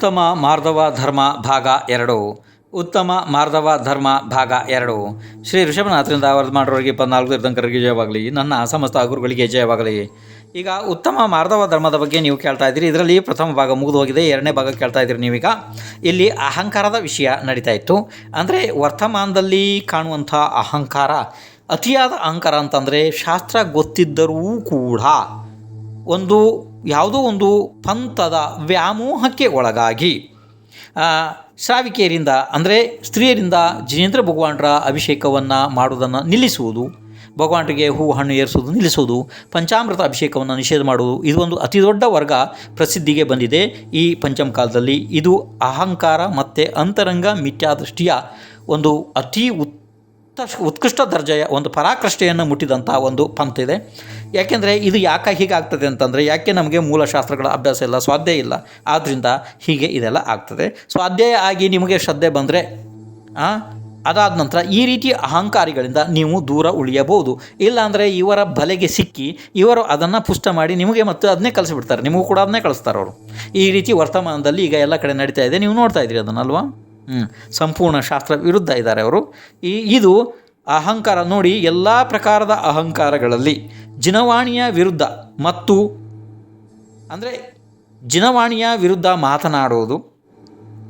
ಉತ್ತಮ ಮಾರ್ಧವ ಧರ್ಮ ಭಾಗ ಎರಡು. ಉತ್ತಮ ಮಾರ್ಧವ ಧರ್ಮ ಭಾಗ ಎರಡು. ಶ್ರೀ ಋಷಭನಾಥರಿಂದ ವರದಿ ಮಾಡೋರಿಗೆ ಇಪ್ಪತ್ನಾಲ್ಕು ತೀರ್ಥಂಕರಿಗೆ ಜಯವಾಗಲಿ. ನನ್ನ ಸಮಸ್ತ ಗುರುಗಳಿಗೆ ಜಯವಾಗಲಿ. ಈಗ ಉತ್ತಮ ಮಾರ್ಧವ ಧರ್ಮದ ಬಗ್ಗೆ ನೀವು ಕೇಳ್ತಾ ಇದ್ದೀರಿ. ಇದರಲ್ಲಿ ಪ್ರಥಮ ಭಾಗ ಮುಗಿದು ಹೋಗಿದೆ. ಎರಡನೇ ಭಾಗ ಕೇಳ್ತಾ ಇದ್ದೀರಿ ನೀವೀಗ. ಇಲ್ಲಿ ಅಹಂಕಾರದ ವಿಷಯ ನಡೀತಾ ಇತ್ತು. ಅಂದರೆ ವರ್ತಮಾನದಲ್ಲಿ ಕಾಣುವಂಥ ಅಹಂಕಾರ, ಅತಿಯಾದ ಅಹಂಕಾರ ಅಂತಂದರೆ ಶಾಸ್ತ್ರ ಗೊತ್ತಿದ್ದರೂ ಕೂಡ ಒಂದು ಯಾವುದೋ ಒಂದು ಪಂಥದ ವ್ಯಾಮೋಹಕ್ಕೆ ಒಳಗಾಗಿ ಶ್ರಾವಿಕೆಯರಿಂದ, ಅಂದರೆ ಸ್ತ್ರೀಯರಿಂದ ಜಿನೇಂದ್ರ ಭಗವಾನರ ಅಭಿಷೇಕವನ್ನು ಮಾಡುವುದನ್ನು ನಿಲ್ಲಿಸುವುದು, ಭಗವಾನರಿಗೆ ಹೂ, ಹಣ್ಣು ಏರಿಸುವುದು ನಿಲ್ಲಿಸುವುದು, ಪಂಚಾಮೃತ ಅಭಿಷೇಕವನ್ನು ನಿಷೇಧ ಮಾಡುವುದು, ಇದು ಒಂದು ಅತಿ ದೊಡ್ಡ ವರ್ಗ ಪ್ರಸಿದ್ಧಿಗೆ ಬಂದಿದೆ. ಈ ಪಂಚಮ ಕಾಲದಲ್ಲಿ ಇದು ಅಹಂಕಾರ ಮತ್ತು ಅಂತರಂಗ ಮಿಥ್ಯಾದೃಷ್ಟಿಯ ಒಂದು ಅತಿ ಉತ್ ಉತ್ಕೃಷ್ಟ ದರ್ಜೆಯ ಒಂದು ಪರಾಕೃಷ್ಟೆಯನ್ನು ಮುಟ್ಟಿದಂಥ ಒಂದು ಪಂಥ ಇದೆ. ಯಾಕೆಂದರೆ ಇದು ಯಾಕೆ ಹೀಗಾಗ್ತದೆ ಅಂತಂದರೆ ಯಾಕೆ ನಮಗೆ ಮೂಲಶಾಸ್ತ್ರಗಳ ಅಭ್ಯಾಸ ಇಲ್ಲ ಸ್ವಾಧ್ಯಾಯ ಇಲ್ಲ? ಆದ್ದರಿಂದ ಹೀಗೆ ಇದೆಲ್ಲ ಆಗ್ತದೆ. ಸ್ವಾಧ್ಯಾಯ ಆಗಿ ನಿಮಗೆ ಶ್ರದ್ಧೆ ಬಂದರೆ ಅದಾದ ನಂತರ ಈ ರೀತಿ ಅಹಂಕಾರಿಗಳಿಂದ ನೀವು ದೂರ ಉಳಿಯಬಹುದು. ಇಲ್ಲಾಂದರೆ ಇವರ ಬಲೆಗೆ ಸಿಕ್ಕಿ ಇವರು ಅದನ್ನು ಪುಷ್ಟ ಮಾಡಿ ನಿಮಗೆ ಮತ್ತೆ ಅದನ್ನೇ ಕಲಿಸಿಬಿಡ್ತಾರೆ. ನಿಮಗೂ ಕೂಡ ಅದನ್ನೇ ಕಳಿಸ್ತಾರೆ ಅವರು. ಈ ರೀತಿ ವರ್ತಮಾನದಲ್ಲಿ ಈಗ ಎಲ್ಲ ಕಡೆ ನಡೀತಾ ಇದೆ. ನೀವು ನೋಡ್ತಾ ಇದ್ದೀರಿ ಅದನ್ನಲ್ವಾ ಸಂಪೂರ್ಣ ಶಾಸ್ತ್ರ ವಿರುದ್ಧ ಇದ್ದಾರೆ ಅವರು. ಈ, ಇದು ಅಹಂಕಾರ ನೋಡಿ ಎಲ್ಲ ಪ್ರಕಾರದ ಅಹಂಕಾರಗಳಲ್ಲಿ ಜಿನವಾಣಿಯ ವಿರುದ್ಧ ಮತ್ತು ಅಂದರೆ ಜಿನವಾಣಿಯ ವಿರುದ್ಧ ಮಾತನಾಡುವುದು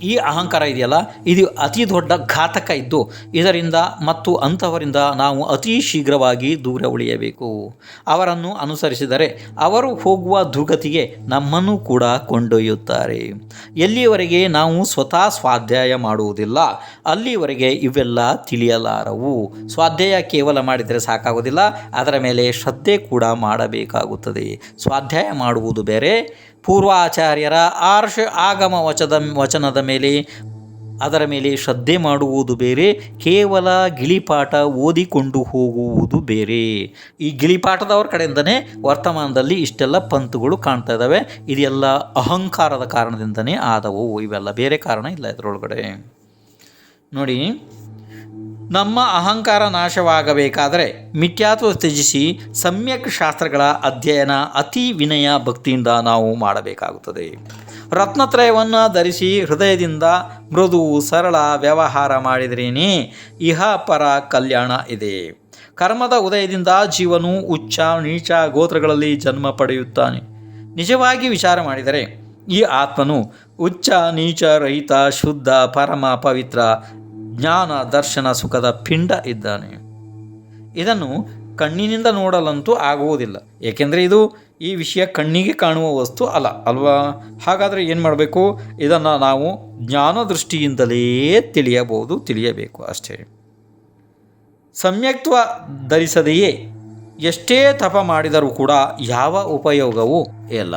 ಈ ಅಹಂಕಾರ ಇದೆಯಲ್ಲ? ಇದು ಅತಿ ದೊಡ್ಡ ಘಾತಕ ಇದ್ದು, ಇದರಿಂದ ಮತ್ತು ಅಂಥವರಿಂದ ನಾವು ಅತಿ ಶೀಘ್ರವಾಗಿ ದೂರ ಉಳಿಯಬೇಕು. ಅವರನ್ನು ಅನುಸರಿಸಿದರೆ ಅವರು ಹೋಗುವ ದುರ್ಗತಿಗೆ ನಮ್ಮನ್ನು ಕೂಡ ಕೊಂಡೊಯ್ಯುತ್ತಾರೆ. ಎಲ್ಲಿಯವರೆಗೆ ನಾವು ಸ್ವತಃ ಸ್ವಾಧ್ಯಾಯ ಮಾಡುವುದಿಲ್ಲ, ಅಲ್ಲಿವರೆಗೆ ಇವೆಲ್ಲ ತಿಳಿಯಲಾರವು. ಸ್ವಾಧ್ಯಾಯ ಕೇವಲ ಮಾಡಿದರೆ ಸಾಕಾಗೋದಿಲ್ಲ ಅದರ ಮೇಲೆ ಶ್ರದ್ಧೆ ಕೂಡ ಮಾಡಬೇಕಾಗುತ್ತದೆ. ಸ್ವಾಧ್ಯಾಯ ಮಾಡುವುದು ಬೇರೆ ಪೂರ್ವಾಚಾರ್ಯರ ಆರ್ಷ ಆಗಮ ವಚದ ವಚನದ ಮೇಲೆ, ಅದರ ಮೇಲೆ ಶ್ರದ್ಧೆ ಮಾಡುವುದು ಬೇರೆ, ಕೇವಲ ಗಿಳಿಪಾಠ ಓದಿಕೊಂಡು ಹೋಗುವುದು ಬೇರೆ. ಈ ಗಿಳಿಪಾಠದವ್ರ ಕಡೆಯಿಂದನೇ ವರ್ತಮಾನದಲ್ಲಿ ಇಷ್ಟೆಲ್ಲ ಪಂತುಗಳು ಕಾಣ್ತಾ ಇದ್ದಾವೆ. ಇದೆಲ್ಲ ಅಹಂಕಾರದ ಕಾರಣದಿಂದನೇ ಆದವು. ಇವೆಲ್ಲ ಬೇರೆ ಕಾರಣ ಇಲ್ಲ ಇದರೊಳಗಡೆ. ನೋಡಿ ನಮ್ಮ ಅಹಂಕಾರ ನಾಶವಾಗಬೇಕಾದರೆ ಮಿಥ್ಯಾತ್ವ ತ್ಯಜಿಸಿ ಸಮ್ಯಕ್ ಶಾಸ್ತ್ರಗಳ ಅಧ್ಯಯನ ಅತಿ ವಿನಯ ಭಕ್ತಿಯಿಂದ ನಾವು ಮಾಡಬೇಕಾಗುತ್ತದೆ. ರತ್ನತ್ರಯವನ್ನು ಧರಿಸಿ ಹೃದಯದಿಂದ ಮೃದು ಸರಳ ವ್ಯವಹಾರ ಮಾಡಿದ್ರೇನೇ ಇಹ ಪರ ಕಲ್ಯಾಣ ಇದೆ. ಕರ್ಮದ ಉದಯದಿಂದ ಜೀವನು ಉಚ್ಚ ನೀಚ ಗೋತ್ರಗಳಲ್ಲಿ ಜನ್ಮ ಪಡೆಯುತ್ತಾನೆ. ನಿಜವಾಗಿ ವಿಚಾರ ಮಾಡಿದರೆ ಈ ಆತ್ಮನು ಉಚ್ಚ ನೀಚ ರಹಿತ ಶುದ್ಧ ಪರಮ ಪವಿತ್ರ ಜ್ಞಾನ, ದರ್ಶನ, ಸುಖದ ಪಿಂಡ ಇದ್ದಾನೆ. ಇದನ್ನು ಕಣ್ಣಿನಿಂದ ನೋಡಲಂತೂ ಆಗುವುದಿಲ್ಲ. ಏಕೆಂದರೆ ಇದು ಈ ವಿಷಯ ಕಣ್ಣಿಗೆ ಕಾಣುವ ವಸ್ತು ಅಲ್ಲ, ಅಲ್ವಾ? ಹಾಗಾದರೆ ಏನು ಮಾಡಬೇಕು? ಇದನ್ನು ನಾವು ಜ್ಞಾನ ದೃಷ್ಟಿಯಿಂದಲೇ ತಿಳಿಯಬಹುದು, ತಿಳಿಯಬೇಕು ಅಷ್ಟೇ. ಸಮ್ಯಕ್ತ್ವ ಧರಿಸದೆಯೇ ಎಷ್ಟೇ ತಪ ಮಾಡಿದರೂ ಕೂಡ ಯಾವ ಉಪಯೋಗವೂ ಇಲ್ಲ.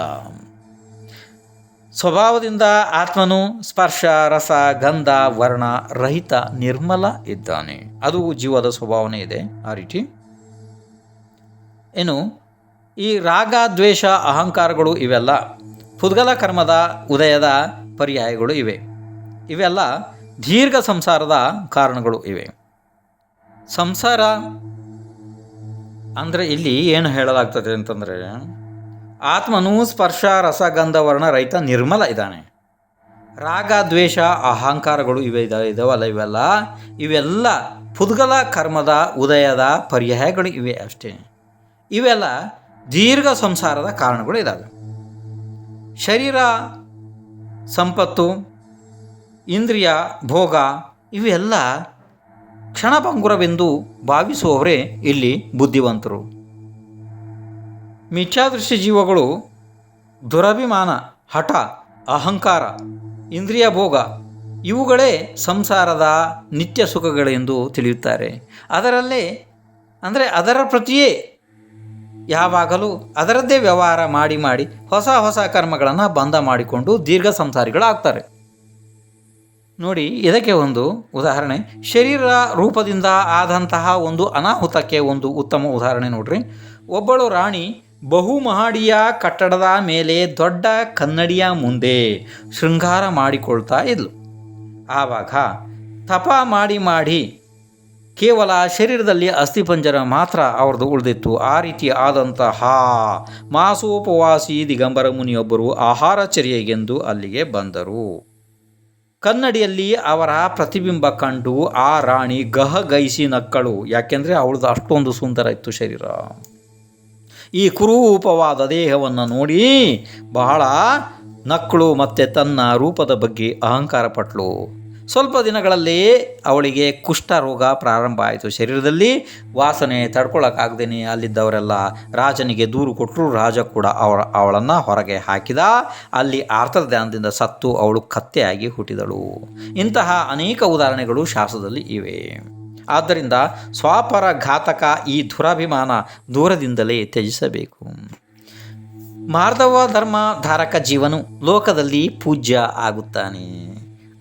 ಸ್ವಭಾವದಿಂದ ಆತ್ಮನು ಸ್ಪರ್ಶ, ರಸ, ಗಂಧ, ವರ್ಣ ರಹಿತ, ನಿರ್ಮಲ ಇದ್ದಾನೆ. ಅದು ಜೀವದ ಸ್ವಭಾವನೆ ಇದೆ, ಆ ರೀತಿ. ಇನ್ನು, ಈ ರಾಗ, ದ್ವೇಷ, ಅಹಂಕಾರಗಳು ಇವೆಲ್ಲ ಪುದ್ಗಲ ಕರ್ಮದ ಉದಯದ ಪರ್ಯಾಯಗಳು ಇವೆ. ಇವೆಲ್ಲ ದೀರ್ಘ ಸಂಸಾರದ ಕಾರಣಗಳು ಇವೆ. ಸಂಸಾರ ಅಂದರೆ ಇಲ್ಲಿ ಏನು ಹೇಳಲಾಗ್ತದೆ ಅಂತಂದರೆ ಆತ್ಮನು ಸ್ಪರ್ಶ ರಸಗಂಧ ವರ್ಣ ರಹಿತ ನಿರ್ಮಲ ಇದ್ದಾನೆ. ರಾಗ, ದ್ವೇಷ, ಅಹಂಕಾರಗಳು ಇವೆ ಇದಾವೆ ಇದಾವಲ್ಲ ಇವೆಲ್ಲ? ಇವೆಲ್ಲ ಪುದ್ಗಲ ಕರ್ಮದ ಉದಯದ ಪರ್ಯಾಯಗಳು ಇವೆ ಅಷ್ಟೇ. ಇವೆಲ್ಲ ದೀರ್ಘ ಸಂಸಾರದ ಕಾರಣಗಳು ಇದ್ದಾವೆ ಶರೀರ, ಸಂಪತ್ತು, ಇಂದ್ರಿಯ, ಭೋಗ ಇವೆಲ್ಲ ಕ್ಷಣಭಂಗುರವೆಂದು ಭಾವಿಸುವವರೇ ಇಲ್ಲಿ ಬುದ್ಧಿವಂತರು. ಮಿಥ್ಯಾದೃಷ್ಟಿ ಜೀವಗಳು, ದುರಭಿಮಾನ, ಹಠ, ಅಹಂಕಾರ, ಇಂದ್ರಿಯ ಭೋಗ, ಇವುಗಳೇ ಸಂಸಾರದ ನಿತ್ಯ ಸುಖಗಳೆಂದು ತಿಳಿಯುತ್ತಾರೆ. ಅದರಲ್ಲೇ, ಅಂದರೆ ಅದರ ಪ್ರತಿಯೇ ಯಾವಾಗಲೂ ಅದರದ್ದೇ ವ್ಯವಹಾರ ಮಾಡಿ ಮಾಡಿ ಹೊಸ ಹೊಸ ಕರ್ಮಗಳನ್ನು ಬಂಧ ಮಾಡಿಕೊಂಡು ದೀರ್ಘ ಸಂಸಾರಿಗಳಾಗ್ತಾರೆ. ನೋಡಿ, ಇದಕ್ಕೆ ಒಂದು ಉದಾಹರಣೆ. ಶರೀರ ರೂಪದಿಂದ ಆದಂತಹ ಒಂದು ಅನಾಹುತಕ್ಕೆ ಒಂದು ಉತ್ತಮ ಉದಾಹರಣೆ ನೋಡ್ರಿ. ಒಬ್ಬಳು ರಾಣಿ ಬಹುಮಹಡಿಯ ಕಟ್ಟಡದ ಮೇಲೆ ದೊಡ್ಡ ಕನ್ನಡಿಯ ಮುಂದೆ ಶೃಂಗಾರ ಮಾಡಿಕೊಳ್ತಾ ಇದ್ಲು. ಆವಾಗ ತಪ ಮಾಡಿ ಮಾಡಿ ಕೇವಲ ಶರೀರದಲ್ಲಿ ಅಸ್ಥಿಪಂಜರ ಮಾತ್ರ ಅವ್ರದ್ದು ಉಳಿದಿತ್ತು. ಆ ರೀತಿ ಆದಂತಹ ಮಾಸೋಪವಾಸಿ ದಿಗಂಬರ ಮುನಿಯೊಬ್ಬರು ಆಹಾರಚರ್ಯೆಗೆಂದು ಅಲ್ಲಿಗೆ ಬಂದರು. ಕನ್ನಡಿಯಲ್ಲಿ ಅವರ ಪ್ರತಿಬಿಂಬ ಕಂಡು ಆ ರಾಣಿ ಗಹಗೈಸಿ ನಕ್ಕಳು. ಯಾಕೆಂದರೆ ಅವಳದು ಅಷ್ಟೊಂದು ಸುಂದರ ಇತ್ತು ಶರೀರ. ಈ ಕುರೂಪವಾದ ದೇಹವನ್ನು ನೋಡಿ ಬಹಳ ನಕ್ಕಳು ಮತ್ತು ತನ್ನ ರೂಪದ ಬಗ್ಗೆ ಅಹಂಕಾರ ಪಟ್ಲು. ಸ್ವಲ್ಪ ದಿನಗಳಲ್ಲಿ ಅವಳಿಗೆ ಕುಷ್ಠರೋಗ ಪ್ರಾರಂಭ ಆಯಿತು. ಶರೀರದಲ್ಲಿ ವಾಸನೆ ತಡ್ಕೊಳ್ಳೋಕ್ಕಾಗ್ದೇನೆ ಅಲ್ಲಿದ್ದವರೆಲ್ಲ ರಾಜನಿಗೆ ದೂರು ಕೊಟ್ಟರು ರಾಜ ಕೂಡ ಅವಳ ಅವಳನ್ನು ಹೊರಗೆ ಹಾಕಿದ. ಅಲ್ಲಿ ಆರ್ತರ್ಧ್ಯಾನದಿಂದ ಸತ್ತು ಅವಳು ಕತ್ತೆಯಾಗಿ ಹುಟ್ಟಿದಳು. ಇಂತಹ ಅನೇಕ ಉದಾಹರಣೆಗಳು ಶಾಸ್ತ್ರದಲ್ಲಿ ಇವೆ. ಆದ್ದರಿಂದ ಸ್ವಾಪರ ಘಾತಕ ಈ ದುರಾಭಿಮಾನ ದೂರದಿಂದಲೇ ತ್ಯಜಿಸಬೇಕು. ಮಾರ್ಧವ ಧರ್ಮ ಧಾರಕ ಜೀವನು ಲೋಕದಲ್ಲಿ ಪೂಜ್ಯ ಆಗುತ್ತಾನೆ.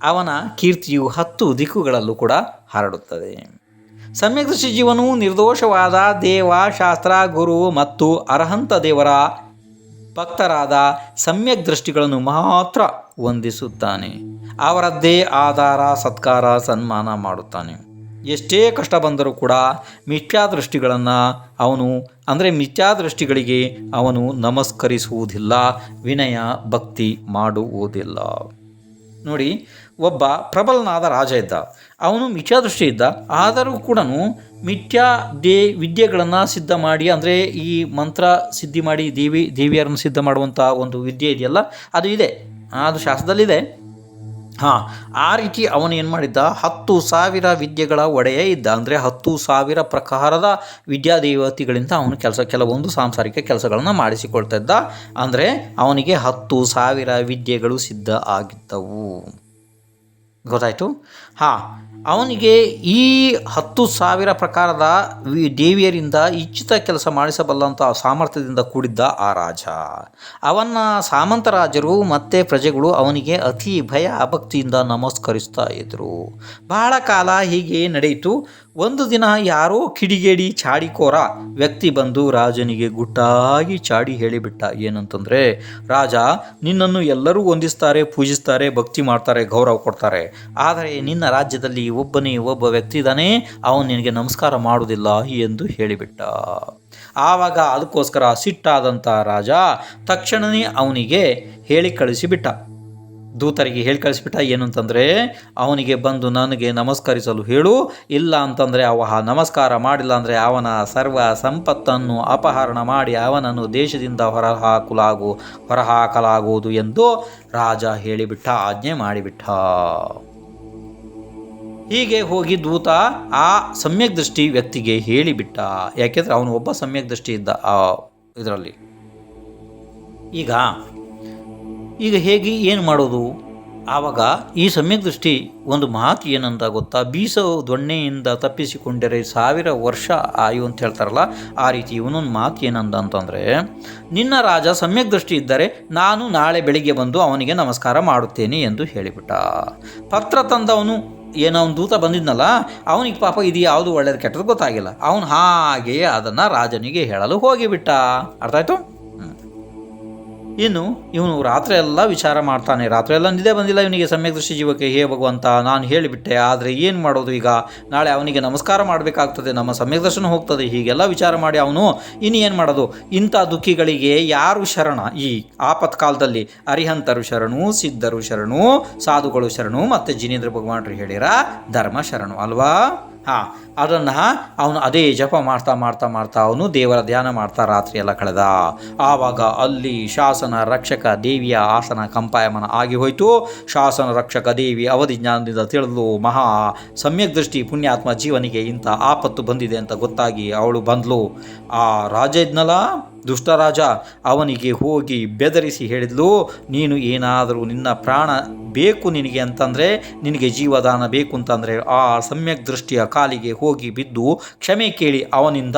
ಅವನ ಕೀರ್ತಿಯು ಹತ್ತು ದಿಕ್ಕುಗಳಲ್ಲೂ ಕೂಡ ಹರಡುತ್ತದೆ. ಸಮ್ಯಕ್ ದೃಷ್ಟಿ ಜೀವನು ನಿರ್ದೋಷವಾದ ದೇವ, ಶಾಸ್ತ್ರ, ಗುರು ಮತ್ತು ಅರ್ಹಂತ ದೇವರ ಭಕ್ತರಾದ ಸಮ್ಯಕ್ ದೃಷ್ಟಿಗಳನ್ನು ಮಾತ್ರ ವಂದಿಸುತ್ತಾನೆ. ಅವರದ್ದೇ ಆಧಾರ, ಸತ್ಕಾರ, ಸನ್ಮಾನ ಮಾಡುತ್ತಾನೆ. ಎಷ್ಟೇ ಕಷ್ಟ ಬಂದರೂ ಕೂಡ ಮಿಥ್ಯಾದೃಷ್ಟಿಗಳನ್ನು ಅವನು, ಅಂದರೆ ಮಿಥ್ಯಾದೃಷ್ಟಿಗಳಿಗೆ ಅವನು ನಮಸ್ಕರಿಸುವುದಿಲ್ಲ, ವಿನಯ ಭಕ್ತಿ ಮಾಡುವುದಿಲ್ಲ. ನೋಡಿ, ಒಬ್ಬ ಪ್ರಬಲನಾದ ರಾಜ ಇದ್ದ. ಅವನು ಮಿಥ್ಯಾದೃಷ್ಟಿ ಇದ್ದ. ಆದರೂ ಕೂಡ ಮಿಥ್ಯಾ ದೇ ವಿದ್ಯೆಗಳನ್ನು ಸಿದ್ಧ ಮಾಡಿ, ಅಂದರೆ ಈ ಮಂತ್ರ ಸಿದ್ಧಿ ಮಾಡಿ, ದೇವಿ, ದೇವಿಯರನ್ನು ಸಿದ್ಧ ಮಾಡುವಂಥ ಒಂದು ವಿದ್ಯೆ ಇದೆಯಲ್ಲ, ಅದು ಇದೆ. ಅದು ಶಾಸ್ತ್ರದಲ್ಲಿದೆ. ಹಾಂ, ಆ ರೀತಿ ಅವನು ಏನು ಮಾಡಿದ್ದ? ಹತ್ತು ಸಾವಿರ ವಿದ್ಯೆಗಳ ಒಡೆಯ ಇದ್ದ. ಅಂದರೆ ಹತ್ತು ಸಾವಿರ ಪ್ರಕಾರದ ವಿದ್ಯಾದೇವತೆಗಳಿಂದ ಅವನು ಕೆಲಸ, ಕೆಲವೊಂದು ಸಾಂಸಾರಿಕ ಕೆಲಸಗಳನ್ನು ಮಾಡಿಸಿಕೊಳ್ತಾ ಇದ್ದ ಅಂದರೆ ಅವನಿಗೆ ಹತ್ತು ಸಾವಿರ ವಿದ್ಯೆಗಳು ಸಿದ್ಧ ಆಗಿದ್ದವು. ಗೊತ್ತಾಯಿತು? ಹಾಂ ಅವನಿಗೆ ಈ ಹತ್ತು ಸಾವಿರ ಪ್ರಕಾರದ ದೇವಿಯರಿಂದ ಇಚ್ಛಿತ ಕೆಲಸ ಮಾಡಿಸಬಲ್ಲಂಥ ಸಾಮರ್ಥ್ಯದಿಂದ ಕೂಡಿದ್ದ ಆ ರಾಜ. ಅವನ ಸಾಮಂತ ರಾಜರು ಮತ್ತು ಪ್ರಜೆಗಳು ಅವನಿಗೆ ಅತಿ ಭಯ ಭಕ್ತಿಯಿಂದ ನಮಸ್ಕರಿಸ್ತಾ ಇದ್ದರು ಬಹಳ ಕಾಲ ಹೀಗೆ ನಡೆಯಿತು. ಒಂದು ದಿನ ಯಾರೋ ಕಿಡಿಗೇಡಿ ಚಾಡಿಕೋರ ವ್ಯಕ್ತಿ ಬಂದು ರಾಜನಿಗೆ ಗುಟ್ಟಾಗಿ ಚಾಡಿ ಹೇಳಿಬಿಟ್ಟ. ಏನಂತಂದರೆ, ರಾಜ, ನಿನ್ನನ್ನು ಎಲ್ಲರೂ ಹೊಂದಿಸ್ತಾರೆ ಪೂಜಿಸ್ತಾರೆ, ಭಕ್ತಿ ಮಾಡ್ತಾರೆ, ಗೌರವ ಕೊಡ್ತಾರೆ. ಆದರೆ ನಿನ್ನ ರಾಜ್ಯದಲ್ಲಿ ಒಬ್ಬನೇ ಒಬ್ಬ ವ್ಯಕ್ತಿ ಇದ್ದಾನೆ, ಅವನು ನಿನಗೆ ನಮಸ್ಕಾರ ಮಾಡುವುದಿಲ್ಲ ಎಂದು ಹೇಳಿಬಿಟ್ಟ. ಆವಾಗ ಅದಕ್ಕೋಸ್ಕರ ಸಿಟ್ಟಾದಂಥ ರಾಜ ತಕ್ಷಣವೇ ಅವನಿಗೆ ಹೇಳಿ ಕಳಿಸಿಬಿಟ್ಟ. ದೂತರಿಗೆ ಹೇಳಿ ಕಳಿಸಿಬಿಟ್ಟ ಏನು ಅಂತಂದರೆ ಅವನಿಗೆ ಬಂದು ನನಗೆ ನಮಸ್ಕರಿಸಲು ಹೇಳು, ಇಲ್ಲ ಅಂತಂದರೆ ಅವ ನಮಸ್ಕಾರ ಮಾಡಿಲ್ಲ ಅಂದರೆ ಅವನ ಸರ್ವ ಸಂಪತ್ತನ್ನು ಅಪಹರಣ ಮಾಡಿ ಅವನನ್ನು ದೇಶದಿಂದ ಹೊರಹಾಕಲಾಗು, ಹೊರಹಾಕಲಾಗುವುದು ಎಂದು ರಾಜ ಹೇಳಿಬಿಟ್ಟ, ಆಜ್ಞೆ ಮಾಡಿಬಿಟ್ಟ. ಹೀಗೆ ಹೋಗಿ ದೂತ ಆ ಸಮ್ಯಕ್ ದೃಷ್ಟಿ ವ್ಯಕ್ತಿಗೆ ಹೇಳಿಬಿಟ್ಟ. ಯಾಕೆಂದ್ರೆ ಅವನು ಒಬ್ಬ ಸಮ್ಯಕ್ ದೃಷ್ಟಿ ಇದ್ದ ಆ ಇದರಲ್ಲಿ. ಈಗ ಈಗ ಹೇಗೆ ಏನು ಮಾಡೋದು? ಆವಾಗ ಈ ಸಮ್ಯಕ್ ದೃಷ್ಟಿ ಒಂದು ಮಾತು ಏನಂತ ಗೊತ್ತಾ? ಬೀಸೋ ದೊಣ್ಣೆಯಿಂದ ತಪ್ಪಿಸಿಕೊಂಡರೆ ಸಾವಿರ ವರ್ಷ ಆಯು ಅಂತ ಹೇಳ್ತಾರಲ್ಲ, ಆ ರೀತಿ ಇವನೊಂದು ಮಾತು ಏನಂದ ಅಂತಂದರೆ, ನಿನ್ನ ರಾಜ ಸಮ್ಯಕ್ ದೃಷ್ಟಿ ಇದ್ದರೆ ನಾನು ನಾಳೆ ಬೆಳಿಗ್ಗೆ ಬಂದು ಅವನಿಗೆ ನಮಸ್ಕಾರ ಮಾಡುತ್ತೇನೆ ಎಂದು ಹೇಳಿಬಿಟ್ಟ. ಪತ್ರ ತಂದವನು ಏನೋ ಅವನು ದೂತ ಬಂದಿದ್ನಲ್ಲ, ಅವನಿಗೆ ಪಾಪ ಇದು ಯಾವುದು ಒಳ್ಳೇದು ಕೆಟ್ಟದ್ದು ಗೊತ್ತಾಗಿಲ್ಲ ಅವನು ಹಾಗೆಯೇ ಅದನ್ನು ರಾಜನಿಗೆ ಹೇಳಲು ಹೋಗಿಬಿಟ್ಟ ಅರ್ಥ ಆಯ್ತು. ಇನ್ನು ಇವನು ರಾತ್ರಿ ಎಲ್ಲ ವಿಚಾರ ಮಾಡ್ತಾನೆ. ರಾತ್ರಿ ಎಲ್ಲ ನಿದ್ದೆ ಬಂದಿಲ್ಲ ಇವನಿಗೆ. ಸಮ್ಯಕ್ ದೃಷ್ಟಿ ಜೀವಕ್ಕೆ ಹೇ ಭಗವಂತ, ನಾನು ಹೇಳಿಬಿಟ್ಟೆ, ಆದರೆ ಏನು ಮಾಡೋದು ಈಗ? ನಾಳೆ ಅವನಿಗೆ ನಮಸ್ಕಾರ ಮಾಡಬೇಕಾಗ್ತದೆ. ನಮ್ಮ ಸಮ್ಯಕ್ ದರ್ಶನ ಹೋಗ್ತದೆ. ಹೀಗೆಲ್ಲ ವಿಚಾರ ಮಾಡಿ ಅವನು ಇನ್ನು ಏನು ಮಾಡೋದು? ಇಂಥ ದುಃಖಿಗಳಿಗೆ ಯಾರು ಶರಣ? ಈ ಆಪತ್ ಕಾಲದಲ್ಲಿ ಅರಿಹಂತರು ಶರಣು, ಸಿದ್ಧರು ಶರಣು, ಸಾಧುಗಳು ಶರಣು, ಮತ್ತು ಜಿನೇಂದ್ರ ಭಗವಾನ್ರು ಹೇಳಿರ ಧರ್ಮ ಶರಣು, ಅಲ್ವಾ? ಹಾಂ, ಅದನ್ನು ಅವನು ಅದೇ ಜಪ ಮಾಡ್ತಾ ಮಾಡ್ತಾ ಮಾಡ್ತಾ ಅವನು ದೇವರ ಧ್ಯಾನ ಮಾಡ್ತಾ ರಾತ್ರಿ ಎಲ್ಲ ಕಳೆದ. ಆವಾಗ ಅಲ್ಲಿ ಶಾಸನ ರಕ್ಷಕ ದೇವಿಯ ಆಸನ ಕಂಪಾಯಮನ ಆಗಿ ಹೋಯಿತು. ಶಾಸನ ರಕ್ಷಕ ದೇವಿ ಅವಧಿ ಜ್ಞಾನದಿಂದ ತಿಳಿದು, ಮಹಾ, ಸಮ್ಯಕ್ ದೃಷ್ಟಿ ಪುಣ್ಯಾತ್ಮ ಜೀವನಿಗೆ ಇಂಥ ಆಪತ್ತು ಬಂದಿದೆ ಅಂತ ಗೊತ್ತಾಗಿ ಅವಳು ಬಂದ್ಲು. ಆ ರಾಜ ಇದ್ನಲ್ಲ? ದುಷ್ಟರಾಜ ಅವನಿಗೆ ಹೋಗಿ ಬೆದರಿಸಿ ಹೇಳಿದ್ಲು, ನೀನು ಏನಾದರೂ ನಿನ್ನ ಪ್ರಾಣ ಬೇಕು ನಿನಗೆ ಅಂತಂದರೆ, ನಿನಗೆ ಜೀವದಾನ ಬೇಕು ಅಂತಂದರೆ, ಆ ಸಮ್ಯಕ್ ದೃಷ್ಟಿಯ ಕಾಲಿಗೆ ಹೋಗಿ ಬಿದ್ದು ಕ್ಷಮೆ ಕೇಳಿ ಅವನಿಂದ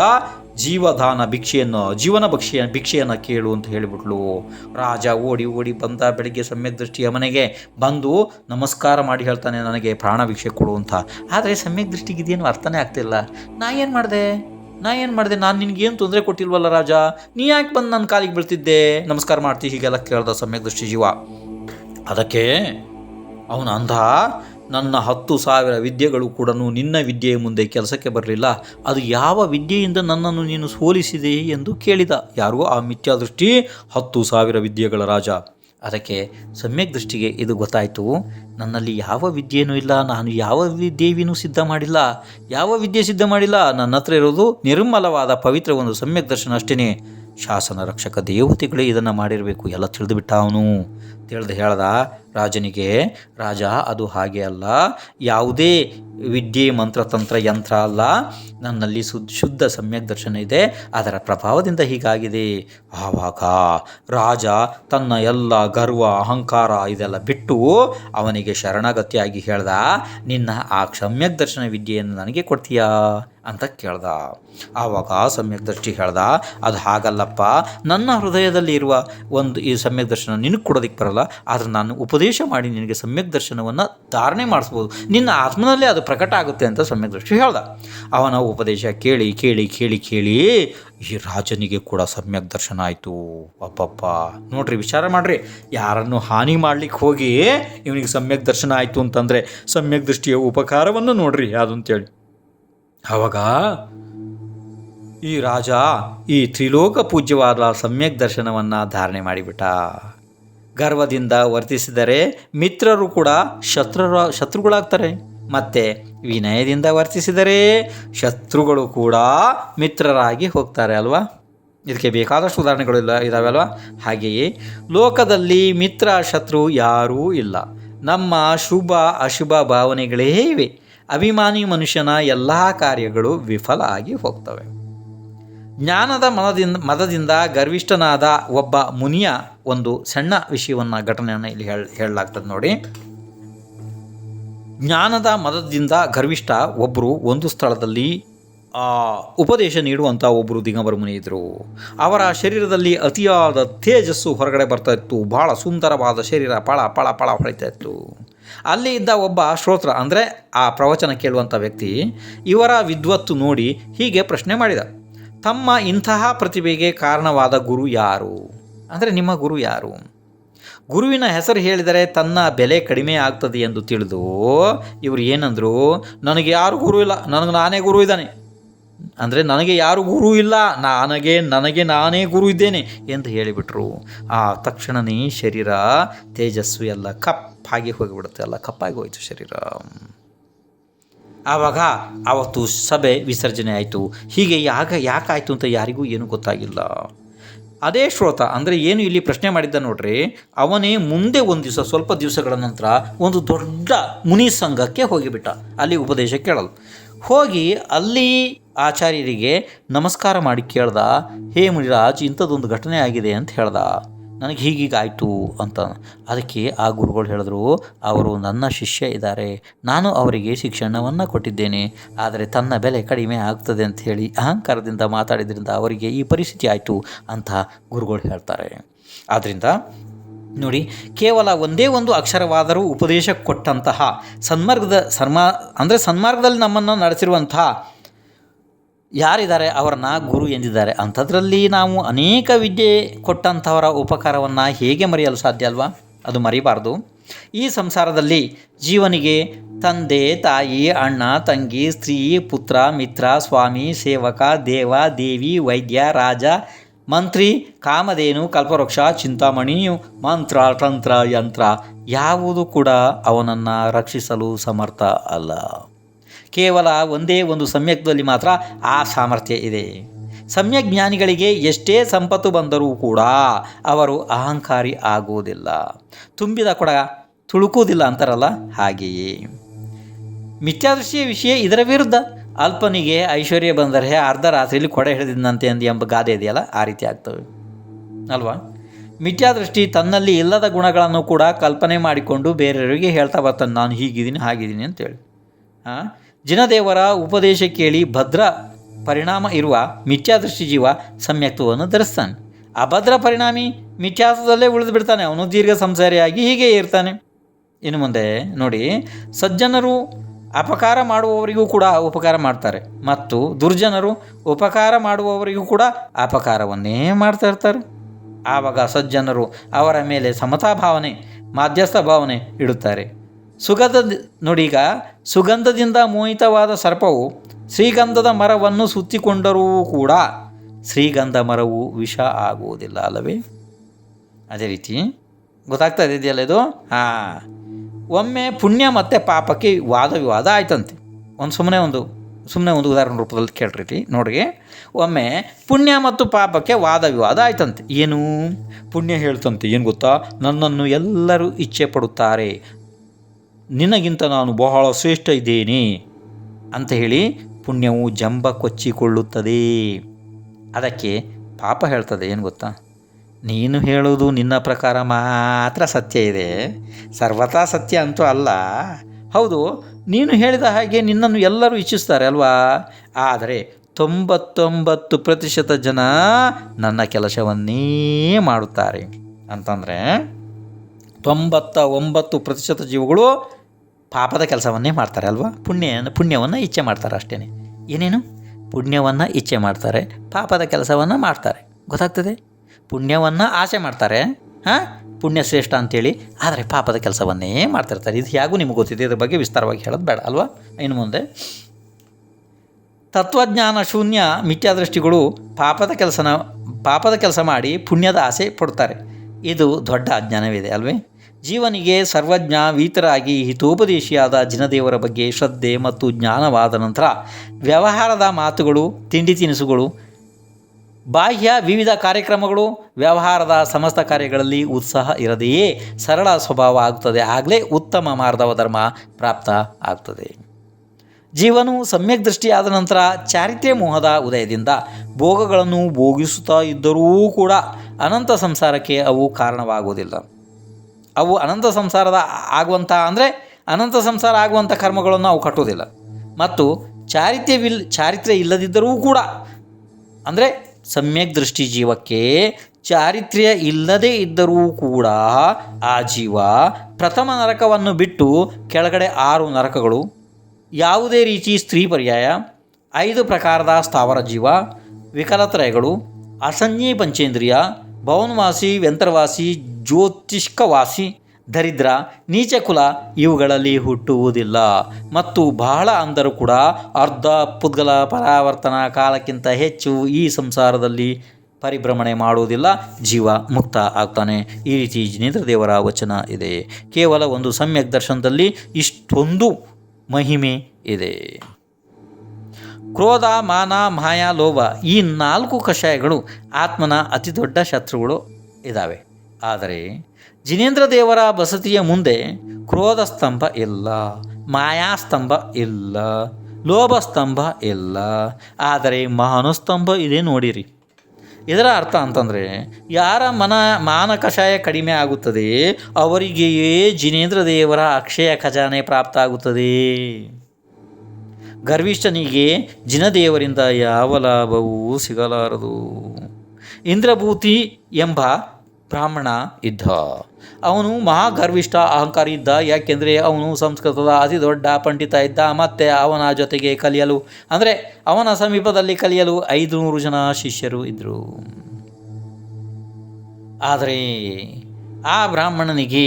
ಜೀವದಾನ ಭಿಕ್ಷೆಯನ್ನು, ಜೀವನ ಭಕ್ಷೆಯ ಭಿಕ್ಷೆಯನ್ನು ಕೇಳು ಅಂತ ಹೇಳಿಬಿಟ್ಲು. ರಾಜ ಓಡಿ ಓಡಿ ಬಂದ ಬೆಳಿಗ್ಗೆ ಸಮ್ಯಕ್ ದೃಷ್ಟಿಯ ಮನೆಗೆ ಬಂದು ನಮಸ್ಕಾರ ಮಾಡಿ ಹೇಳ್ತಾನೆ, ನನಗೆ ಪ್ರಾಣ ಭಿಕ್ಷೆ ಕೊಡು ಅಂತ. ಆದರೆ ಸಮ್ಯಕ್ ದೃಷ್ಟಿಗೆ ಇದೇನು ಅರ್ಥನೇ ಆಗ್ತಿಲ್ಲ. ನಾ ಏನು ಮಾಡಿದೆ? ನಾ ಏನು ಮಾಡಿದೆ? ನಾನು ನಿನಗೇನು ತೊಂದರೆ ಕೊಟ್ಟಿಲ್ವಲ್ಲ ರಾಜ? ನೀ ಯಾಕೆ ಬಂದು ನನ್ನ ಕಾಲಿಗೆ ಬೀಳ್ತಿದ್ದೆ? ನಮಸ್ಕಾರ ಮಾಡ್ತಿ, ಹೀಗೆಲ್ಲ ಕೇಳ್ದ ಸಮ್ಯಕ್ ದೃಷ್ಟಿ ಜೀವ. ಅದಕ್ಕೆ ಅವನು ಅಂದ, ನನ್ನ ಹತ್ತು ಸಾವಿರ ವಿದ್ಯೆಗಳು ಕೂಡ ನಿನ್ನ ವಿದ್ಯೆಯ ಮುಂದೆ ಕೆಲಸಕ್ಕೆ ಬರಲಿಲ್ಲ. ಅದು ಯಾವ ವಿದ್ಯೆಯಿಂದ ನನ್ನನ್ನು ನೀನು ಸೋಲಿಸಿದೆ ಎಂದು ಕೇಳಿದ. ಯಾರು ಆ ಮಿಥ್ಯಾದೃಷ್ಟಿ, ಹತ್ತು ಸಾವಿರ ವಿದ್ಯೆಗಳ ರಾಜ. ಅದಕ್ಕೆ ಸಮ್ಯಕ್ ದೃಷ್ಟಿಗೆ ಇದು ಗೊತ್ತಾಯಿತು. ನನ್ನಲ್ಲಿ ಯಾವ ವಿದ್ಯೆಯೂ ಇಲ್ಲ, ನಾನು ಯಾವ ದೇವಿನೂ ಸಿದ್ಧ ಮಾಡಿಲ್ಲ, ಯಾವ ವಿದ್ಯೆ ಸಿದ್ಧ ಮಾಡಿಲ್ಲ ನನ್ನ ಹತ್ರ ಇರೋದು ನಿರ್ಮಲವಾದ ಪವಿತ್ರ ಒಂದು ಸಮ್ಯಕ್ ದರ್ಶನ ಅಷ್ಟೇ ಶಾಸನ ರಕ್ಷಕ ದೇವತೆಗಳೇ ಇದನ್ನು ಮಾಡಿರಬೇಕು. ಎಲ್ಲ ತಿಳಿದುಬಿಟ್ಟ ಅವನು. ತಿಳಿದು ಹೇಳ್ದ ರಾಜನಿಗೆ, ರಾಜ, ಅದು ಹಾಗೆ ಅಲ್ಲ. ಯಾವುದೇ ವಿದ್ಯೆ ಮಂತ್ರತಂತ್ರ ಯಂತ್ರ ಅಲ್ಲ. ನನ್ನಲ್ಲಿ ಶುದ್ಧ ಶುದ್ಧ ಸಮ್ಯಕ್ ದರ್ಶನ ಇದೆ. ಅದರ ಪ್ರಭಾವದಿಂದ ಹೀಗಾಗಿದೆ. ಆವಾಗ ರಾಜ ತನ್ನ ಎಲ್ಲ ಗರ್ವ, ಅಹಂಕಾರ ಇದೆಲ್ಲ ಬಿಟ್ಟು ಅವನಿಗೆ ಶರಣಾಗತಿಯಾಗಿ ಹೇಳ್ದ, ನಿನ್ನ ಆ ಸಮ್ಯಕ್ ದರ್ಶನ ವಿದ್ಯೆಯನ್ನು ನನಗೆ ಕೊಡ್ತೀಯಾ? ಅಂತ ಕೇಳ್ದ. ಆವಾಗ ಸಮ್ಯಕ್ ದೃಷ್ಟಿ ಹೇಳ್ದ, ಅದು ಹಾಗಲ್ಲಪ್ಪ, ನನ್ನ ಹೃದಯದಲ್ಲಿ ಇರುವ ಒಂದು ಈ ಸಮ್ಯಕ್ ದರ್ಶನ ನಿನಗೆ ಕೊಡೋದಕ್ಕೆ ಬರಲ್ಲ, ಆದರೆ ನಾನು ಉಪದೇಶ ಮಾಡಿ ನಿನಗೆ ಸಮ್ಯಕ್ ದರ್ಶನವನ್ನು ಧಾರಣೆ ಮಾಡಿಸ್ಬೋದು. ನಿನ್ನ ಆತ್ಮನಲ್ಲೇ ಅದು ಪ್ರಕಟ ಆಗುತ್ತೆ ಅಂತ ಸಮ್ಯಕ್ ದೃಷ್ಟಿ ಹೇಳ್ದ. ಅವನ ಉಪದೇಶ ಕೇಳಿ ಕೇಳಿ ಕೇಳಿ ಕೇಳಿ, ಈ ರಾಜನಿಗೆ ಕೂಡ ಸಮ್ಯಕ್ ದರ್ಶನ ಆಯಿತು. ಅಪ್ಪಪ್ಪ ನೋಡ್ರಿ, ವಿಚಾರ ಮಾಡ್ರಿ. ಯಾರನ್ನು ಹಾನಿ ಮಾಡ್ಲಿಕ್ಕೆ ಹೋಗಿ ಇವನಿಗೆ ಸಮ್ಯಕ್ ದರ್ಶನ ಆಯಿತು ಅಂತಂದರೆ ಸಮ್ಯಕ್ ದೃಷ್ಟಿಯ ಉಪಕಾರವನ್ನು ನೋಡ್ರಿ ಅದು ಅಂತೇಳಿ. ಆವಾಗ ಈ ರಾಜ ಈ ತ್ರಿಲೋಕ ಪೂಜ್ಯವಾದ ಸಮ್ಯಕ್ ದರ್ಶನವನ್ನು ಧಾರಣೆ ಮಾಡಿಬಿಟ್ಟ. ಗರ್ವದಿಂದ ವರ್ತಿಸಿದರೆ ಮಿತ್ರರು ಕೂಡ ಶತ್ರುರ, ಶತ್ರುಗಳಾಗ್ತಾರೆ. ಮತ್ತು ವಿನಯದಿಂದ ವರ್ತಿಸಿದರೆ ಶತ್ರುಗಳು ಕೂಡ ಮಿತ್ರರಾಗಿ ಹೋಗ್ತಾರೆ ಅಲ್ವಾ? ಇದಕ್ಕೆ ಬೇಕಾದಷ್ಟು ಉದಾಹರಣೆಗಳು ಇಲ್ಲ, ಇದಾವೆ ಅಲ್ವಾ? ಹಾಗೆಯೇ ಲೋಕದಲ್ಲಿ ಮಿತ್ರ, ಶತ್ರು ಯಾರೂ ಇಲ್ಲ. ನಮ್ಮ ಶುಭ, ಅಶುಭ ಭಾವನೆಗಳೇ ಇವೆ. ಅಭಿಮಾನಿ ಮನುಷ್ಯನ ಎಲ್ಲ ಕಾರ್ಯಗಳು ವಿಫಲ ಆಗಿ ಹೋಗ್ತವೆ. ಜ್ಞಾನದ ಮನದಿಂದ, ಮದದಿಂದ ಗರ್ವಿಷ್ಠನಾದ ಒಬ್ಬ ಮುನಿಯ ಒಂದು ಸಣ್ಣ ವಿಷಯವನ್ನು ಘಟನೆಯನ್ನು ಇಲ್ಲಿ ಹೇಳ, ಹೇಳಲಾಗ್ತದೆ ನೋಡಿ. ಜ್ಞಾನದ ಮದದಿಂದ ಗರ್ವಿಷ್ಠ ಒಬ್ಬರು ಒಂದು ಸ್ಥಳದಲ್ಲಿ ಉಪದೇಶ ನೀಡುವಂಥ ಒಬ್ಬರು ದಿಗಂಬರ ಮುನಿ ಇದ್ದರು ಅವರ ಶರೀರದಲ್ಲಿ ಅತಿಯಾದ ತೇಜಸ್ಸು ಹೊರಗಡೆ ಬರ್ತಾ ಇತ್ತು. ಭಾಳ ಸುಂದರವಾದ ಶರೀರ, ಪಳ ಪಳ ಪಳ ಹೊಳಿತಾ ಇತ್ತು. ಅಲ್ಲಿ ಇದ್ದ ಒಬ್ಬ ಶ್ರೋತ್ರ, ಅಂದರೆ ಆ ಪ್ರವಚನ ಕೇಳುವಂಥ ವ್ಯಕ್ತಿ, ಇವರ ವಿದ್ವತ್ತು ನೋಡಿ ಹೀಗೆ ಪ್ರಶ್ನೆ ಮಾಡಿದ. ತಮ್ಮ ಇಂತಹ ಪ್ರತಿಭೆಗೆ ಕಾರಣವಾದ ಗುರು ಯಾರು? ಅಂದರೆ ನಿಮ್ಮ ಗುರು ಯಾರು? ಗುರುವಿನ ಹೆಸರು ಹೇಳಿದರೆ ತನ್ನ ಬೆಲೆ ಕಡಿಮೆ ಆಗ್ತದೆ ಎಂದು ತಿಳಿದು, ಇವರು ಏನಂದರು, ನನಗೆ ಯಾರು ಗುರು ಇಲ್ಲ, ನನಗೆ ನಾನೇ ಗುರು ಇದ್ದಾನೆ. ಅಂದರೆ ನನಗೆ ಯಾರು ಗುರು ಇಲ್ಲ, ನನಗೆ ನನಗೆ ನಾನೇ ಗುರು ಇದ್ದೇನೆ ಎಂದು ಹೇಳಿಬಿಟ್ರು. ಆ ತಕ್ಷಣನೇ ಶರೀರ ತೇಜಸ್ಸು ಎಲ್ಲ ಕಪ್ಪಾಗಿ ಹೋಗಿಬಿಡುತ್ತೆ, ಎಲ್ಲ ಕಪ್ಪಾಗಿ ಹೋಯಿತು ಶರೀರ. ಆವಾಗ ಆವತ್ತು ಸಭೆ ವಿಸರ್ಜನೆ ಆಯಿತು. ಹೀಗೆ ಯಾಕ ಯಾಕಾಯಿತು ಅಂತ ಯಾರಿಗೂ ಏನೂ ಗೊತ್ತಾಗಿಲ್ಲ. ಅದೇ ಶ್ರೋತ, ಅಂದರೆ ಏನು ಇಲ್ಲಿ ಪ್ರಶ್ನೆ ಮಾಡಿದ್ದ ನೋಡ್ರಿ, ಅವನೇ ಮುಂದೆ ಒಂದು ದಿವಸ, ಸ್ವಲ್ಪ ದಿವಸಗಳ ನಂತರ ಒಂದು ದೊಡ್ಡ ಮುನಿ ಸಂಘಕ್ಕೆ ಹೋಗಿಬಿಟ್ಟ. ಅಲ್ಲಿ ಉಪದೇಶ ಕೇಳಲು. ಹೋಗಿ ಅಲ್ಲಿ ಆಚಾರ್ಯರಿಗೆ ನಮಸ್ಕಾರ ಮಾಡಿ ಕೇಳ್ದ, ಹೇ ಮುನಿರಾಜ್, ಇಂಥದ್ದೊಂದು ಘಟನೆ ಆಗಿದೆ ಅಂತ ಹೇಳ್ದ. ನನಗೆ ಹೀಗೀಗಾಯಿತು ಅಂತ. ಅದಕ್ಕೆ ಆ ಗುರುಗಳು ಹೇಳಿದ್ರು, ಅವರು ನನ್ನ ಶಿಷ್ಯ ಇದ್ದಾರೆ. ನಾನು ಅವರಿಗೆ ಶಿಕ್ಷಣವನ್ನು ಕೊಟ್ಟಿದ್ದೇನೆ. ಆದರೆ ತನ್ನ ಬೆಲೆ ಕಡಿಮೆ ಆಗ್ತದೆ ಅಂತ ಹೇಳಿ ಅಹಂಕಾರದಿಂದ ಮಾತಾಡಿದ್ರಿಂದ ಅವರಿಗೆ ಈ ಪರಿಸ್ಥಿತಿ ಆಯಿತು ಅಂತ ಗುರುಗಳು ಹೇಳ್ತಾರೆ. ಆದ್ದರಿಂದ ನೋಡಿ, ಕೇವಲ ಒಂದೇ ಒಂದು ಅಕ್ಷರವಾದರೂ ಉಪದೇಶ ಕೊಟ್ಟಂತಹ ಸನ್ಮಾರ್ಗದ ಸನ್ಮಾ ಅಂದರೆ ಸನ್ಮಾರ್ಗದಲ್ಲಿ ನಮ್ಮನ್ನು ನಡೆಸಿರುವಂತಹ ಯಾರಿದ್ದಾರೆ? ಅವರನ್ನ ಗುರು ಎಂದಿದ್ದಾರೆ. ಅಂಥದ್ರಲ್ಲಿ ನಾವು ಅನೇಕ ವಿದ್ಯೆ ಕೊಟ್ಟಂಥವರ ಉಪಕಾರವನ್ನು ಹೇಗೆ ಮರೆಯಲು ಸಾಧ್ಯ ಅಲ್ವಾ? ಅದು ಮರಿಬಾರ್ದು. ಈ ಸಂಸಾರದಲ್ಲಿ ಜೀವನಿಗೆ ತಂದೆ, ತಾಯಿ, ಅಣ್ಣ, ತಂಗಿ, ಸ್ತ್ರೀ, ಪುತ್ರ, ಮಿತ್ರ, ಸ್ವಾಮಿ, ಸೇವಕ, ದೇವ, ದೇವಿ, ವೈದ್ಯ, ರಾಜ ಮಂತ್ರಿ ಕಾಮಧೇನು, ಕಲ್ಪವೃಕ್ಷ, ಚಿಂತಾಮಣಿಯು ಮಂತ್ರ, ತಂತ್ರ, ಯಂತ್ರ ಯಾವುದು ಕೂಡ ಅವನನ್ನು ರಕ್ಷಿಸಲು ಸಮರ್ಥ ಅಲ್ಲ. ಕೇವಲ ಒಂದೇ ಒಂದು ಸಮ್ಯಕ್ದಲ್ಲಿ ಮಾತ್ರ ಆ ಸಾಮರ್ಥ್ಯ ಇದೆ. ಸಮ್ಯಕ್ ಜ್ಞಾನಿಗಳಿಗೆ ಎಷ್ಟೇ ಸಂಪತ್ತು ಬಂದರೂ ಕೂಡ ಅವರು ಅಹಂಕಾರಿ ಆಗುವುದಿಲ್ಲ. ತುಂಬಿದ ಕೂಡ ತುಳುಕುವುದಿಲ್ಲ ಅಂತಾರಲ್ಲ ಹಾಗೆಯೇ. ಮಿಥ್ಯಾದೃಷ್ಟಿಯ ವಿಷಯ ಇದರ ವಿರುದ್ಧ. ಅಲ್ಪನಿಗೆ ಐಶ್ವರ್ಯ ಬಂದರೆ ಅರ್ಧ ರಾತ್ರಿಯಲ್ಲಿ ಕೊಡೆ ಹಿಡಿದಿದ್ದಂತೆ ಅಂದು ಎಂಬ ಗಾದೆ ಇದೆಯಲ್ಲ? ಆ ರೀತಿ ಆಗ್ತವೆ. ಅಲ್ವಾ? ಮಿಥ್ಯಾದೃಷ್ಟಿ ತನ್ನಲ್ಲಿ ಇಲ್ಲದ ಗುಣಗಳನ್ನು ಕೂಡ ಕಲ್ಪನೆ ಮಾಡಿಕೊಂಡು ಬೇರೆಯವರಿಗೆ ಹೇಳ್ತಾ ಬರ್ತಾನೆ. ನಾನು ಹೀಗಿದ್ದೀನಿ, ಹಾಗಿದ್ದೀನಿ ಅಂತೇಳಿ ಹಾಂ ಜಿನದೇವರ ಉಪದೇಶ ಕೇಳಿ ಭದ್ರ ಪರಿಣಾಮ ಇರುವ ಮಿಥ್ಯಾದೃಷ್ಟಿ ಜೀವ ಸಮ್ಯಕ್ತವನ್ನು ಧರಿಸ್ತಾನೆ. ಅಭದ್ರ ಪರಿಣಾಮಿ ಮಿಥ್ಯಾಸದಲ್ಲೇ ಉಳಿದು ಬಿಡ್ತಾನೆ. ಅವನು ದೀರ್ಘ ಸಂಸಾರಿಯಾಗಿ ಹೀಗೆ ಇರ್ತಾನೆ. ಇನ್ನು ಮುಂದೆ ನೋಡಿ, ಸಜ್ಜನರು ಅಪಕಾರ ಮಾಡುವವರಿಗೂ ಕೂಡ ಉಪಕಾರ ಮಾಡ್ತಾರೆ. ಮತ್ತು ದುರ್ಜನರು ಉಪಕಾರ ಮಾಡುವವರಿಗೂ ಕೂಡ ಅಪಕಾರವನ್ನೇ ಮಾಡ್ತಾ ಇರ್ತಾರೆ. ಆವಾಗ ಸಜ್ಜನರು ಅವರ ಮೇಲೆ ಸಮತಾ ಭಾವನೆ, ಮಾಧ್ಯಸ್ಥ ಭಾವನೆ ಇಡುತ್ತಾರೆ. ಸುಗಂಧ ನುಡಿಗ ಸುಗಂಧದಿಂದ ಮೋಹಿತವಾದ ಸರ್ಪವು ಶ್ರೀಗಂಧದ ಮರವನ್ನು ಸುತ್ತಿಕೊಂಡರೂ ಕೂಡ ಶ್ರೀಗಂಧ ಮರವು ವಿಷ ಆಗುವುದಿಲ್ಲ ಅಲ್ಲವೇ? ಅದೇ ರೀತಿ ಗೊತ್ತಾಗ್ತಾ ಇದೆಯಲ್ಲ ಇದು? ಹಾಂ. ಒಮ್ಮೆ ಪುಣ್ಯ ಮತ್ತು ಪಾಪಕ್ಕೆ ವಾದ ವಿವಾದ ಆಯ್ತಂತೆ. ಒಂದು ಸುಮ್ಮನೆ ಒಂದು ಸುಮ್ಮನೆ ಒಂದು ಉದಾಹರಣೆ ರೂಪದಲ್ಲಿ ಕೇಳ್ರಿ ನೋಡಿ ಒಮ್ಮೆ ಪುಣ್ಯ ಮತ್ತು ಪಾಪಕ್ಕೆ ವಾದ ವಿವಾದ ಆಯ್ತಂತೆ. ಏನು? ಪುಣ್ಯ ಹೇಳ್ತಂತೆ, ಏನು ಗೊತ್ತಾ? ನನ್ನನ್ನು ಎಲ್ಲರೂ ಇಚ್ಛೆ ಪಡುತ್ತಾರೆ. ನಿನಗಿಂತ ನಾನು ಬಹಳ ಶ್ರೇಷ್ಠ ಇದ್ದೇನೆ. ಅಂತ ಹೇಳಿ ಪುಣ್ಯವು ಜಂಬ ಕೊಚ್ಚಿಕೊಳ್ಳುತ್ತದೆ. ಅದಕ್ಕೆ ಪಾಪ ಹೇಳ್ತದೆ, ಏನು ಗೊತ್ತಾ? ನೀನು ಹೇಳುವುದು ನಿನ್ನ ಪ್ರಕಾರ ಮಾತ್ರ ಸತ್ಯ ಇದೆ. ಸರ್ವತಾ ಸತ್ಯ ಅಂತೂ ಅಲ್ಲ. ಹೌದು, ನೀನು ಹೇಳಿದ ಹಾಗೆ ನಿನ್ನನ್ನು ಎಲ್ಲರೂ ಇಚ್ಛಿಸ್ತಾರೆ ಅಲ್ವಾ? ಆದರೆ ತೊಂಬತ್ತೊಂಬತ್ತು ಪ್ರತಿಶತ ಜನ ನನ್ನ ಕೆಲಸವನ್ನೇ ಮಾಡುತ್ತಾರೆ. ಅಂತಂದರೆ ತೊಂಬತ್ತ ಒಂಬತ್ತು ಪ್ರತಿಶತ ಜೀವಗಳು ಪಾಪದ ಕೆಲಸವನ್ನೇ ಮಾಡ್ತಾರೆ ಅಲ್ವಾ? ಪುಣ್ಯ, ಪುಣ್ಯವನ್ನು ಇಚ್ಛೆ ಮಾಡ್ತಾರೆ ಅಷ್ಟೇ ಏನೇನು? ಪುಣ್ಯವನ್ನು ಇಚ್ಛೆ ಮಾಡ್ತಾರೆ, ಪಾಪದ ಕೆಲಸವನ್ನು ಮಾಡ್ತಾರೆ. ಗೊತ್ತಾಗ್ತದೆ? ಪುಣ್ಯವನ್ನು ಆಸೆ ಮಾಡ್ತಾರೆ. ಹಾಂ? ಪುಣ್ಯ ಶ್ರೇಷ್ಠ ಅಂತೇಳಿ. ಆದರೆ ಪಾಪದ ಕೆಲಸವನ್ನೇ ಮಾಡ್ತಿರ್ತಾರೆ. ಇದು ಹೇಗೂ ನಿಮಗೆ ಗೊತ್ತಿದೆ? ಇದ್ರ ಬಗ್ಗೆ ವಿಸ್ತಾರವಾಗಿ ಹೇಳೋದು ಬೇಡ, ಅಲ್ವಾ? ಇನ್ನು ಮುಂದೆ. ತತ್ವಜ್ಞಾನ ಶೂನ್ಯ ಮಿಥ್ಯಾದೃಷ್ಟಿಗಳು ಪಾಪದ ಕೆಲಸನ, ಪಾಪದ ಕೆಲಸ ಮಾಡಿ ಪುಣ್ಯದ ಆಸೆ ಪಡ್ತಾರೆ. ಇದು ದೊಡ್ಡ ಅಜ್ಞಾನವಿದೆ, ಅಲ್ವೇ? ಜೀವನಿಗೆ ಸರ್ವಜ್ಞ ವೀತರಾಗಿ ಹಿತೋಪದೇಶಿಯಾದ ಜಿನದೇವರ ಬಗ್ಗೆ ಶ್ರದ್ಧೆ ಮತ್ತು ಜ್ಞಾನವಾದ ನಂತರ ವ್ಯವಹಾರದ ಮಾತುಗಳು, ತಿಂಡಿ ತಿನಿಸುಗಳು ಬಾಹ್ಯ ವಿವಿಧ ಕಾರ್ಯಕ್ರಮಗಳು ವ್ಯವಹಾರದ ಸಮಸ್ತ ಕಾರ್ಯಗಳಲ್ಲಿ ಉತ್ಸಾಹ ಇರದೆಯೇ ಸರಳ ಸ್ವಭಾವ ಆಗುತ್ತದೆ. ಆಗಲೇ ಉತ್ತಮ ಮಾರ್ಧವ ಧರ್ಮ ಪ್ರಾಪ್ತ ಆಗ್ತದೆ. ಜೀವನು ಸಮ್ಯಕ್ ದೃಷ್ಟಿಯಾದ ನಂತರ ಚಾರಿತ್ರ್ಯ ಮೋಹದ ಉದಯದಿಂದ ಭೋಗಗಳನ್ನು ಭೋಗಿಸುತ್ತಾ ಇದ್ದರೂ ಕೂಡ ಅನಂತ ಸಂಸಾರಕ್ಕೆ ಅವು ಕಾರಣವಾಗುವುದಿಲ್ಲ. ಅವು ಅನಂತ ಸಂಸಾರದ ಆಗುವಂಥ ಅಂದರೆ ಅನಂತ ಸಂಸಾರ ಆಗುವಂಥ ಕರ್ಮಗಳನ್ನು ಅವು ಕಟ್ಟುವುದಿಲ್ಲ. ಮತ್ತು ಚಾರಿತ್ರ್ಯವಿಲ್, ಚಾರಿತ್ರ್ಯ ಇಲ್ಲದಿದ್ದರೂ ಕೂಡ ಅಂದರೆ ಸಮ್ಯಕ್ ದೃಷ್ಟಿ ಜೀವಕ್ಕೆ ಚಾರಿತ್ರ್ಯ ಇಲ್ಲದೇ ಇದ್ದರೂ ಕೂಡ ಆ ಜೀವ ಪ್ರಥಮ ನರಕವನ್ನು ಬಿಟ್ಟು ಕೆಳಗಡೆ ಆರು ನರಕಗಳು. ಯಾವುದೇ ರೀತಿ ಸ್ತ್ರೀ ಪರ್ಯಾಯ, ಐದು ಪ್ರಕಾರದ ಸ್ಥಾವರ ಜೀವ, ವಿಕಲತ್ರಯಗಳು ಅಸಂಜಿ ಪಂಚೇಂದ್ರಿಯ, ಭವನವಾಸಿ, ವ್ಯಂತರವಾಸಿ, ಜ್ಯೋತಿಷ್ಕವಾಸಿ ದರಿದ್ರ, ನೀಚ ಕುಲ ಇವುಗಳಲ್ಲಿ ಹುಟ್ಟುವುದಿಲ್ಲ. ಮತ್ತು ಬಹಳ ಅಂದರೂ ಕೂಡ ಅರ್ಧ ಪುದ್ಗಲ ಪರಾವರ್ತನ ಕಾಲಕ್ಕಿಂತ ಹೆಚ್ಚು ಈ ಸಂಸಾರದಲ್ಲಿ ಪರಿಭ್ರಮಣೆ ಮಾಡುವುದಿಲ್ಲ, ಜೀವ ಮುಕ್ತ ಆಗ್ತಾನೆ. ಈ ರೀತಿ ಜಿನೇಂದ್ರ ದೇವರ ವಚನ ಇದೆ. ಕೇವಲ ಒಂದು ಸಮ್ಯಕ್ ದರ್ಶನದಲ್ಲಿ ಇಷ್ಟೊಂದು ಮಹಿಮೆ ಇದೆ. ಕ್ರೋಧ, ಮಾನ, ಮಾಯಾ, ಲೋಭ ಈ ನಾಲ್ಕು ಕಷಾಯಗಳು ಆತ್ಮನ ಅತಿ ದೊಡ್ಡ ಶತ್ರುಗಳು ಇದ್ದಾವೆ. ಆದರೆ ಜಿನೇಂದ್ರ ದೇವರ ಬಸತಿಯ ಮುಂದೆ ಕ್ರೋಧ ಸ್ತಂಭ ಇಲ್ಲ, ಮಾಯಾ ಸ್ತಂಭ ಇಲ್ಲ, ಲೋಭ ಸ್ತಂಭ ಇಲ್ಲ. ಆದರೆ ಮಹಾನುಸ್ತಂಭ ಇದೆ ನೋಡಿರಿ. ಇದರ ಅರ್ಥ ಅಂತಂದರೆ, ಯಾರ ಮನ ಮಾನ ಕಷಾಯ ಕಡಿಮೆ ಆಗುತ್ತದೆ, ಅವರಿಗೆಯೇ ಜಿನೇಂದ್ರ ದೇವರ ಅಕ್ಷಯ ಖಜಾನೆ ಪ್ರಾಪ್ತ ಆಗುತ್ತದೆ ಗರ್ವಿಷ್ಠನಿಗೆ ಜಿನದೇವರಿಂದ ಯಾವ ಲಾಭವೂ ಸಿಗಲಾರದು. ಇಂದ್ರಭೂತಿ ಎಂಬ ಬ್ರಾಹ್ಮಣ ಇದ್ದ. ಅವನು ಮಹಾಗರ್ವಿಷ್ಠ ಅಹಂಕಾರಿ ಇದ್ದ. ಯಾಕೆಂದರೆ ಅವನು ಸಂಸ್ಕೃತದ ಅತಿ ದೊಡ್ಡ ಪಂಡಿತ ಇದ್ದ. ಮತ್ತು ಅವನ ಜೊತೆಗೆ ಕಲಿಯಲು, ಅಂದರೆ ಅವನ ಸಮೀಪದಲ್ಲಿ ಕಲಿಯಲು ಐದುನೂರು ಜನ ಶಿಷ್ಯರು ಇದ್ದರು ಆದರೆ ಆ ಬ್ರಾಹ್ಮಣನಿಗೆ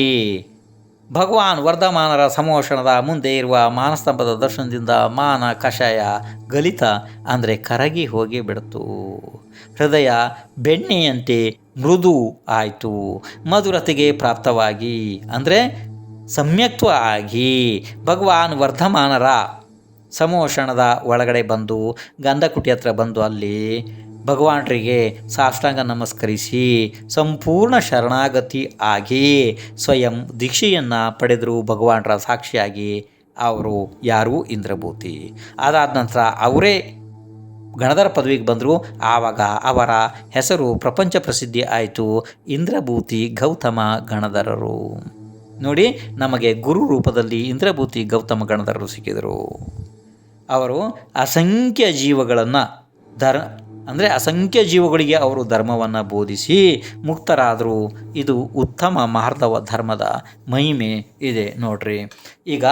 ಭಗವಾನ್ ವರ್ಧಮಾನರ ಸಮೋಷಣದ ಮುಂದೆ ಇರುವ ಮಾನಸ್ತಂಭದ ದರ್ಶನದಿಂದ ಮಾನ ಕಷಾಯ ಗಲಿತ, ಅಂದರೆ ಕರಗಿ ಹೋಗಿ ಬಿಡ್ತು. ಹೃದಯ ಬೆಣ್ಣೆಯಂತೆ ಮೃದು ಆಯಿತು. ಮಧುರತೆಗೆ ಪ್ರಾಪ್ತವಾಗಿ. ಅಂದರೆ ಸಮ್ಯಕ್ತ್ವ ಆಗಿ. ಭಗವಾನ್ ವರ್ಧಮಾನರ ಸಮೋಷಣದ ಒಳಗಡೆ ಬಂದು, ಗಂಧಕುಟಿ ಹತ್ರ ಬಂದು ಅಲ್ಲಿ ಭಗವಾನರಿಗೆ ಸಾಷ್ಟಾಂಗ ನಮಸ್ಕರಿಸಿ, ಸಂಪೂರ್ಣ ಶರಣಾಗತಿ ಆಗಿ ಸ್ವಯಂ ದೀಕ್ಷೆಯನ್ನು ಪಡೆದರು ಭಗವಾನರ ಸಾಕ್ಷಿಯಾಗಿ ಅವರು ಯಾರು ಇಂದ್ರಭೂತಿ. ಅದಾದ ನಂತರ ಅವರೇ ಗಣಧರ ಪದವಿಗೆ ಬಂದರು. ಆವಾಗ ಅವರ ಹೆಸರು ಪ್ರಪಂಚ ಪ್ರಸಿದ್ಧಿ ಆಯಿತು. ಇಂದ್ರಭೂತಿ ಗೌತಮ ಗಣಧರರು. ನೋಡಿ, ನಮಗೆ ಗುರು ರೂಪದಲ್ಲಿ ಇಂದ್ರಭೂತಿ ಗೌತಮ ಗಣಧರರು ಸಿಕ್ಕಿದರು. ಅವರು ಅಸಂಖ್ಯ ಜೀವಗಳನ್ನು ಧರ್, ಅಂದರೆ ಅಸಂಖ್ಯ ಜೀವಗಳಿಗೆ ಅವರು ಧರ್ಮವನ್ನು ಬೋಧಿಸಿ ಮುಕ್ತರಾದರು. ಇದು ಉತ್ತಮ ಮಾರ್ಧವ ಧರ್ಮದ ಮಹಿಮೆ ಇದೆ ನೋಡ್ರಿ. ಈಗ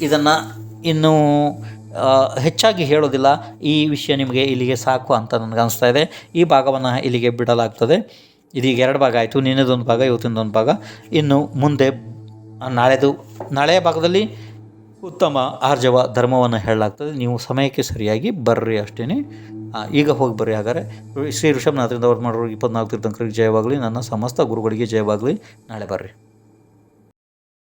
ಇದನ್ನು ಇನ್ನೂ ಹೆಚ್ಚಾಗಿ ಹೇಳೋದಿಲ್ಲ, ಈ ವಿಷಯ ನಿಮಗೆ ಇಲ್ಲಿಗೆ ಸಾಕು ಅಂತ ನನಗೆ ಅನಿಸ್ತಾ ಇದೆ. ಈ ಭಾಗವನ್ನು ಇಲ್ಲಿಗೆ ಬಿಡಲಾಗ್ತದೆ. ಇದೀಗ ಎರಡು ಭಾಗ ಆಯಿತು, ನಿನ್ನೆದೊಂದು ಭಾಗ, ಇವತ್ತಿನದೊಂದು ಭಾಗ. ಇನ್ನು ಮುಂದೆ, ನಾಳೆದು, ನಾಳೆಯ ಭಾಗದಲ್ಲಿ ಉತ್ತಮ ಆರ್ಜವ ಧರ್ಮವನ್ನು ಹೇಳಲಾಗ್ತದೆ. ನೀವು ಸಮಯಕ್ಕೆ ಸರಿಯಾಗಿ ಬರ್ರಿ ಅಷ್ಟೇ ಈಗ ಹೋಗಿ ಬರ್ರಿ ಹಾಗಾದರೆ. ಶ್ರೀ ಋಷಭನಾಥರಿಂದ ಅವ್ರು ಮಾಡೋರು ಇಪ್ಪತ್ನಾಲ್ಕು ತೀರ್ಥಂಕರಿಗೆ ಜಯವಾಗಲಿ. ನನ್ನ ಸಮಸ್ತ ಗುರುಗಳಿಗೆ ಜಯವಾಗಲಿ. ನಾಳೆ ಬರ್ರಿ.